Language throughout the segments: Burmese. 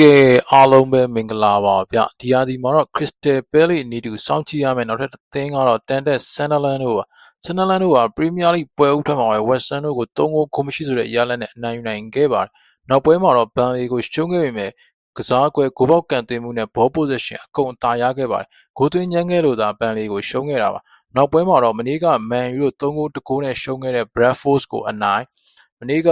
ကဲအားလုံးပဲမင်္ဂလာပါဗျဒီဟာဒီမှာတော့ Crystal Palace အနီးတူစောင့်ကြည့်ရမယ်နောက်ထပ်တစ်သင်းကတော့ Tandem Sunderland တို့ပါ Sunderland တို့က Premier League ပွဲဥထွက်မှာပဲ West Ham တို့ကို3ဂိုးကိုမရှိဆိုတဲ့ရလဒ်နဲ့အနိုင်ယူနိုင်ခဲ့ပါတယ်နောက်ပွဲမှာတော့ Burnley ကိုရှုံးခဲ့ပေမဲ့ကစားကွယ်ဂိုးပေါက်ကန်သွင်းမှုနဲ့ ball possession အကုန်အသာရခဲ့ပါတယ်ဂိုးသွင်းညမ်းခဲ့လို့သာ Burnley ကိုရှုံးခဲ့တာပါနောက်ပွဲမှာတော့မနေ့က Man U တို့3ဂိုးတဂိုးနဲ့ရှုံးခဲ့တဲ့ Bradford ကိုအနိုင်မနေ့က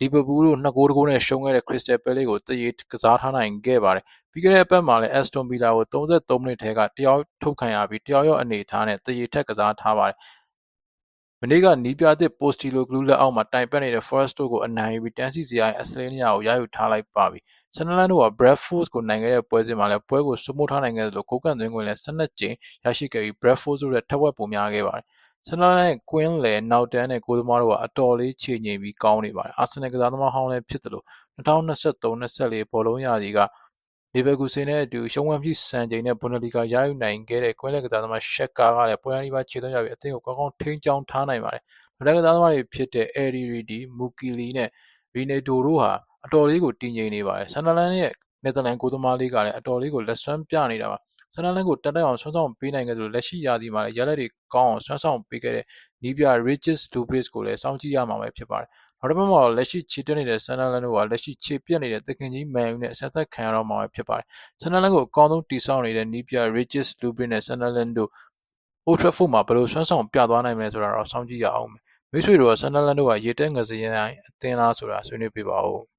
လီဗာပူးတို့2ဂိုးတဂိုးနဲ့ရှုံးခဲ့တဲ့ Crystal Palace ကိုတရေကစားထားနိုင်ခဲ့ပါတယ်။ပြီးခဲ့တဲ့အပတ်မှာလည်း Aston Villa ကို33မိနစ်ထဲကတယောက်ထုတ်ခံရပြီးတယောက်ယောက်အနေထားနဲ့တရေထက်ကစားထားပါတယ်။မနေ့ကနီးပြသစ် Postecoglou လက်အောက်မှာတိုင်ပတ်နေတဲ့ Forest တို့ကိုအနိုင်ယူပြီးတန်းစီစရာအစလေးနေရာကိုရယူထားလိုက်ပါပြီ။ Sunderland တို့က Bradford ကိုနိုင်ခဲ့တဲ့ပွဲစဉ်မှာလည်းပွဲကိုစိုးမိုးထားနိုင်ခဲ့သလိုဂိုးကန်သွင်းခွင့်လည်း12ကြိမ်ရရှိခဲ့ပြီး Bradford တို့ရဲ့ထက်ဝက်ပိုများခဲ့ပါတယ် ဆန်လာလန်ရဲ့ကွင်းလယ်နောက်တန်းနဲ့ကိုသမားတို့ကအတော်လေးခြေငြိမ်ပြီးကောင်းနေပါတယ်။အာဆင်နယ်ကစားသမားဟောင်းလည်းဖြစ်တယ်လို့2023-24ဘောလုံးရာသီကလီဗာပူးဆင်နဲ့အတူရှုံးဝမ်းပြီးစံချိန်နဲ့ဘွန်ဒလီဂါရယူနိုင်ခဲ့တဲ့ကွင်းလယ်ကစားသမားရှက်ကာကလည်းပွဲအနီးပါခြေသွင်းရပြီးအသင်းကိုကောင်းကောင်းထိန်းချောင်းထားနိုင်ပါတယ်။နောက်တန်းကစားသမားတွေဖြစ်တဲ့အဲရီရီဒီမူကီလီနဲ့ရီနေဒိုတို့ဟာအတော်လေးကိုတည်ငြိမ်နေပါတယ်။ဆန်ဒါလန်ရဲ့နယ်သာလန်ကိုသမားလေးကလည်းအတော်လေးကိုလက်စွမ်းပြနေတာပါ ဆန်ဒါလန်ကိုတက်တက်အောင်ဆွမ်းဆောင်ပေးနိုင်ခဲ့သလိုလက်ရှိရာသီမှာလည်းရလက်တွေကောင်းအောင်ဆွမ်းဆောင်ပေးခဲ့တဲ့နီးပြ Regis Dubris ကိုလည်းစောင့်ကြည့်ရမှာပဲဖြစ်ပါတယ်။နောက်တစ်ပတ်မှာတော့လက်ရှိခြေတက်နေတဲ့ Sunderland တို့ကလက်ရှိခြေပြက်နေတဲ့တခင်ကြီး Man U နဲ့အဆက်သက်ခံရတော့မှာပဲဖြစ်ပါတယ်။ Sunderland ကိုအကောင်းဆုံးတိစောက်နေတဲ့နီးပြ Regis Dubris နဲ့ Sunderland တို့ Old Trafford မှာဘယ်လိုဆွမ်းဆောင်ပြသွားနိုင်မလဲဆိုတာတော့စောင့်ကြည့်ရအောင်မယ်။မိတ်ဆွေတို့က Sunderland တို့ကရေတက်ငစရင်အသင်းလားဆိုတာဆွေးနွေးပြပါဦး။